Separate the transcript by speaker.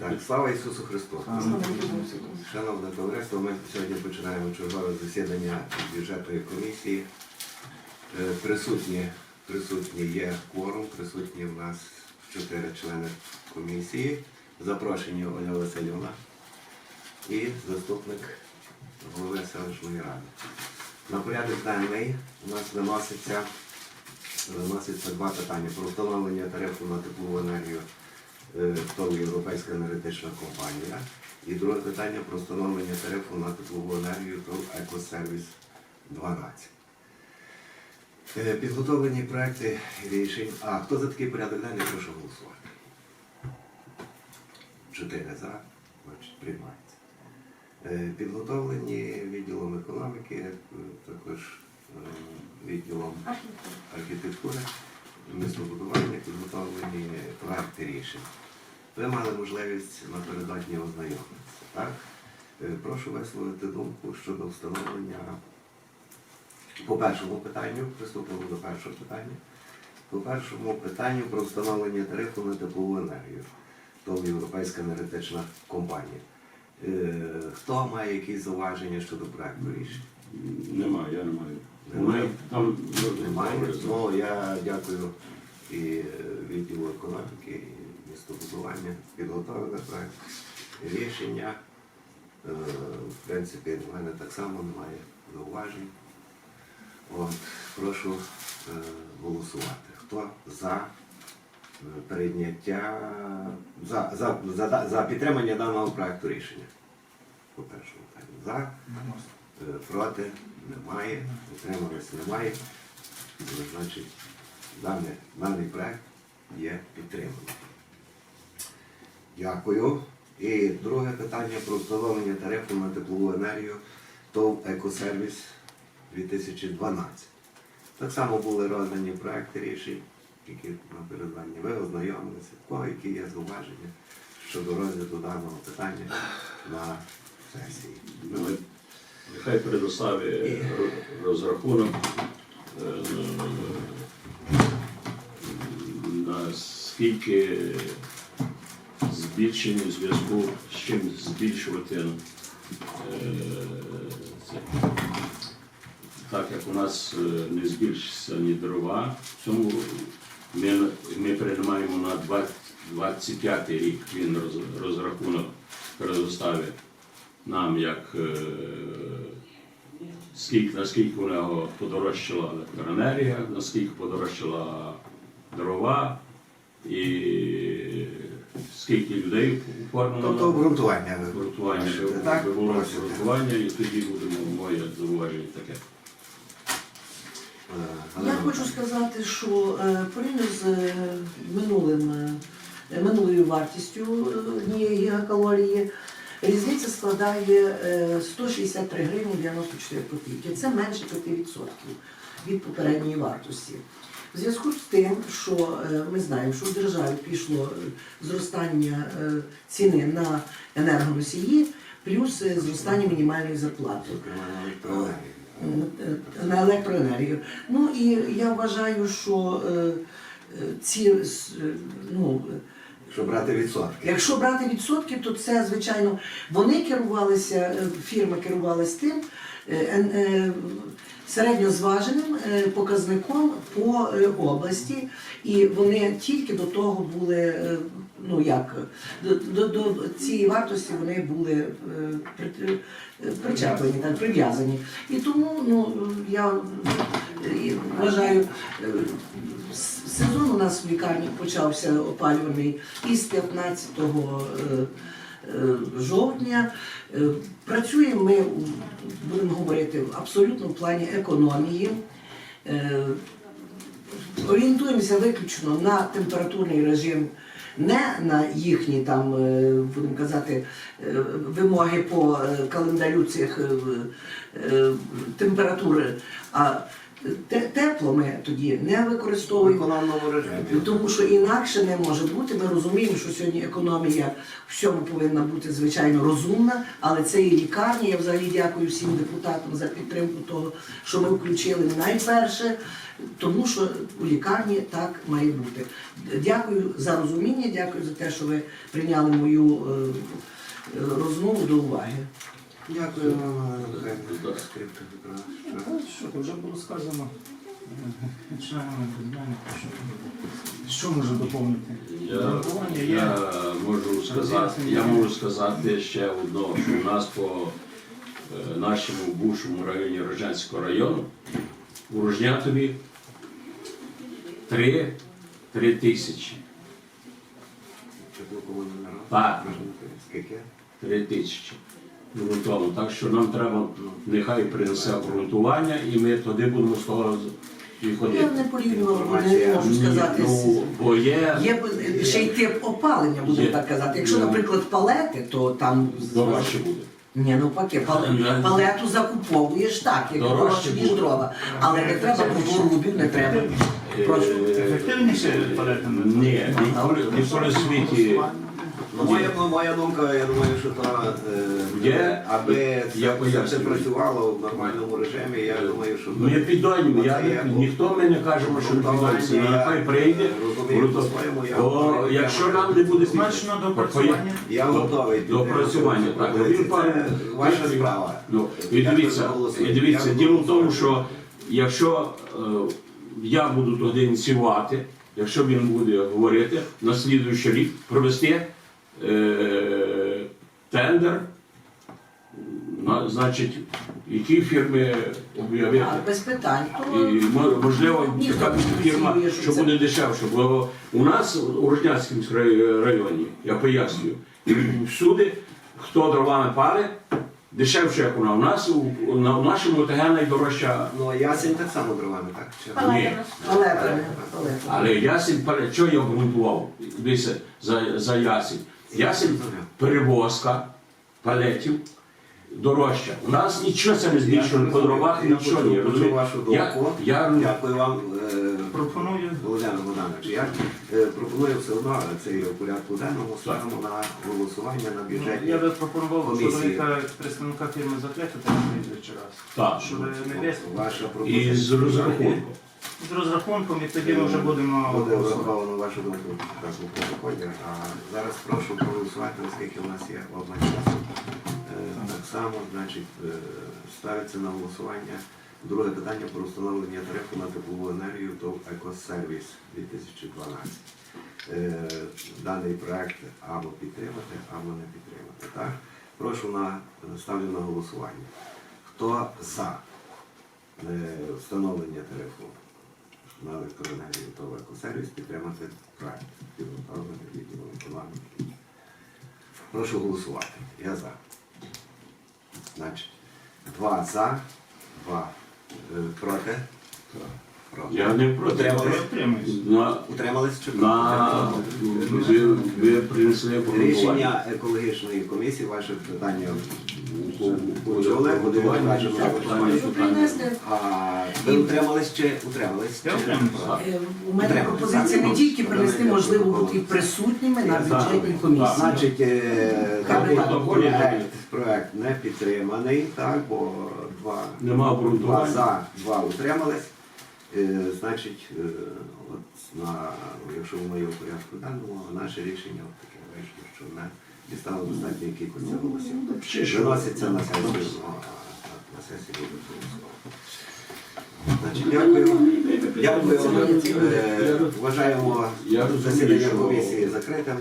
Speaker 1: Так, слава Ісусу Христу! Шановне товариство, ми сьогодні починаємо чергове засідання бюджетної комісії. Е, Присутні, присутні є кворум, присутні в нас чотири члени комісії. Запрошені Оля Васильівна і заступник голови селищної ради. На порядок денний у нас виноситься, виноситься два питання про встановлення тарифу на теплову енергію ТОВ Європейська енергетична компанія. І друге питання про встановлення тарифу на теплову енергію ТОВ Екосервіс 12. Е, Підготовлені проекти рішень. А хто за такий порядок денний, прошу голосувати. Чотири за, значить, приймається. Е, Підготовлені відділом економіки, е, також е, відділом архітектури, містобудування, підготовлені проекти рішень. Ви мали можливість напередодні ознайомитися. Так? Е, Прошу висловити думку щодо встановлення по першому питанню, приступимо до першого питання. По першому питанню про встановлення тарифу на теплову енергію. То Європейська енергетична компанія. Е, Хто має якісь зауваження щодо проекту рішення?
Speaker 2: Немає, я не маю.
Speaker 1: Немає?
Speaker 2: Там
Speaker 1: Немає. Ну, я дякую і е, відділу економіки, містобудування, підготовили проект рішення. Е, В принципі, в мене так само немає зауважень. Прошу е, голосувати. Хто за е, прийняття, за, за, за, за підтримання даного проекту рішення? По першому питанню. За. Проти немає, утрималось немає. Значить, даний, даний проект є підтриманий. Дякую. І друге питання про встановлення тарифу на теплову енергію ТОВ Екосервіс 2012. Так само були роздані проекти рішень, які напередодні ви ознайомилися, в кого які є зауваження щодо розгляду даного питання на сесії.
Speaker 2: Ну, Нехай предоставить розрахунок, е, наскільки збільшення в зв'язку з чим збільшувати е. Так як у нас е, не збільшиться ні дрова, в цьому ми, ми приймаємо на 20 25 рік він роз- розрахунок предоставить нам, як е, скільки, наскільки у нього подорожчала електроенергія, наскільки подорожчала дрова і скільки людей оформлено
Speaker 1: Тобто обґрунтування.
Speaker 2: обґрунтування,
Speaker 1: так?
Speaker 2: було
Speaker 1: Просите.
Speaker 2: обґрунтування, і тоді будемо моє зауваження таке.
Speaker 1: Е,
Speaker 3: Я хочу сказати, що е, порівняно з е, минулим, е, минулою вартістю е, однієї гігакалорії, різниця складає е, 163 гривні 94 копійки. Це менше 5% від попередньої вартості. В зв'язку з тим, що е, ми знаємо, що в державі пішло е, зростання е, ціни на енергоносії, плюс зростання мінімальної зарплати
Speaker 1: на електроенергію.
Speaker 3: Ну і я вважаю, що ці ну,
Speaker 1: Якщо брати відсотки.
Speaker 3: якщо брати відсотки, то це звичайно вони керувалися, фірми керувалися тим середньозваженим е, показником по е, області, і вони тільки до того були. е, Ну як до, до, до цієї вартості вони були при- причеплені, так, прив'язані. І тому ну, я вважаю, сезон у нас в лікарні почався опалюваний із 15 е, е, жовтня. Е, Працюємо ми, будемо говорити, абсолютно в плані економії. Е, Орієнтуємося виключно на температурний режим, не на їхні там, е, будемо казати, е, вимоги по е, календарю цих е, е, температури, а те- тепло ми тоді не використовуємо. Тому що інакше не може бути. Ми розуміємо, що сьогодні економія всьому повинна бути звичайно розумна, але це і лікарня. Я взагалі дякую всім депутатам за підтримку того, що ми включили найперше, тому що у лікарні так має бути. Дякую за розуміння, дякую за те, що ви прийняли мою е, е, розмову до уваги.
Speaker 1: Дякую вам. Скрипка Що?
Speaker 4: Ну, вже було сказано членами що, що може доповнити?
Speaker 2: Я,
Speaker 4: є.
Speaker 2: я можу сказати, я можу сказати ще одно, що у нас по е, нашому бувшому районі Рожанського району у Рожнятові три, три тисячі. Так. Три тисячі. Ґрунтовно. Так що нам треба, нехай принесе обґрунтування, і ми туди будемо з того і
Speaker 3: Я не порівнювала, бо не можу сказати.
Speaker 2: Ну, бо є
Speaker 3: Є б- ще й тип опалення, будемо
Speaker 2: Є.
Speaker 3: так казати. Якщо,
Speaker 2: Ну.
Speaker 3: наприклад, палети, то там
Speaker 2: дорожче буде.
Speaker 3: Ні, навпаки, пале- палету закуповуєш так, як
Speaker 2: Дорожче
Speaker 3: дорожче, ніж
Speaker 2: буде.
Speaker 3: дрова. Але не треба порубів, не треба. Прошу.
Speaker 2: Е,
Speaker 4: Ефективніше палети не
Speaker 2: Ні, ніколи, ніколи в світі.
Speaker 1: Ну, моя, ну, моя думка, я думаю, що то, е,
Speaker 2: Є.
Speaker 1: аби
Speaker 2: Я
Speaker 1: це, це,
Speaker 2: пояснюю.
Speaker 1: працювало в нормальному режимі, я думаю, що
Speaker 2: Ми піддоїмо, я
Speaker 1: Оце
Speaker 2: не,
Speaker 1: є
Speaker 2: ніхто ми не кажемо, що не піддоїмо. Нехай прийде.
Speaker 1: Розумію,
Speaker 2: Бо,
Speaker 1: по-своєму, я
Speaker 2: бо
Speaker 1: говорю,
Speaker 2: якщо
Speaker 1: я-
Speaker 2: нам не буде
Speaker 4: Смачно
Speaker 2: по-
Speaker 4: допрацювання.
Speaker 1: Я готовий.
Speaker 2: до
Speaker 1: підтримати
Speaker 2: працювання,
Speaker 1: цю
Speaker 2: так.
Speaker 1: пропозицію.
Speaker 2: Він пан-
Speaker 1: Це ваша справа.
Speaker 2: Ну, і
Speaker 1: Я
Speaker 2: дивіться,
Speaker 1: проголосую.
Speaker 2: і дивіться,
Speaker 1: Я
Speaker 2: діло в тому, що якщо е, я буду туди ініціювати, якщо він буде говорити, на слідуючий рік провести е, тендер, на, значить, які фірми об'явити.
Speaker 3: А, Без питань. То
Speaker 2: І мо- можливо,
Speaker 3: Ніхто
Speaker 2: така
Speaker 3: не
Speaker 2: фірма,
Speaker 3: що
Speaker 2: що
Speaker 3: це-
Speaker 2: буде дешевше. Бо у нас у Рожнянському рай- районі, я пояснюю, і всюди, хто дровами палить, дешевше, як у нас. У нас у, на, у нашому ОТГ найдорожча.
Speaker 1: Ну, ясень так само дровами, так? Чи-
Speaker 2: Ні.
Speaker 3: палетами. палетами.
Speaker 2: Але ясень палить, що я обґрунтував? Дивіться, за, за ясень. Ясень перевозка палетів. Дорожча. У нас нічого це не збільшено по дровах, нічого ні.
Speaker 1: почув вашу
Speaker 2: Я,
Speaker 1: думку.
Speaker 2: я,
Speaker 1: Дякую вам. е,
Speaker 4: Пропоную
Speaker 1: Володимир Богданович, я е, пропоную все одно цей в порядку денному ставимо на голосування на бюджетні.
Speaker 4: Я би пропонував
Speaker 1: Комісії.
Speaker 4: чоловіка представника фірми закликати на слідуючий раз.
Speaker 2: Так.
Speaker 4: Щоб не десь
Speaker 1: Ваша
Speaker 2: і
Speaker 1: пропозиція.
Speaker 2: з розрахунком.
Speaker 4: з розрахунком, і тоді ми вже будемо
Speaker 1: Буде
Speaker 4: голосувати.
Speaker 1: враховано вашу думку так у протоколі. А зараз прошу проголосувати, оскільки у нас є обмаль часу. Е, Так само, значить, е, ставиться на голосування друге питання про встановлення тарифу на теплову енергію ТОВ Екосервіс 2012. Е, Даний проект або підтримати, або не підтримати. Так? Прошу на ставлю на голосування. Хто за е, встановлення тарифу на електроенергію ТОВ Екосервіс підтримати проект. Прошу голосувати. Я за. Значить, два за, два е, проти. Проти.
Speaker 2: Я не проти.
Speaker 1: Утримались?
Speaker 2: На,
Speaker 1: Утримались чи
Speaker 2: на, ви, ви принесли обґрунтування.
Speaker 1: Рішення екологічної комісії, ваше питання почули, буде голосування. А ви утримались чи утримались? Чи
Speaker 4: утримався.
Speaker 3: Е, У мене
Speaker 1: Утримались.
Speaker 3: пропозиція не тільки принести, можливо, бути присутніми на бюджетній комісії.
Speaker 1: Значить, е,
Speaker 3: Хай
Speaker 1: проект, проект не підтриманий, так, бо два,
Speaker 2: Нема
Speaker 1: два
Speaker 2: обґрунтування.
Speaker 1: за, два утримались. Е, Значить, е, от на, якщо в моєму порядку денному, наше рішення от таке вийшло, що не дістало достатньої кількості голосів. Виноситься на сесію, ну, на сесії буде. Значить, дякую. Дякую. Е, Вважаємо засідання комісії закритим.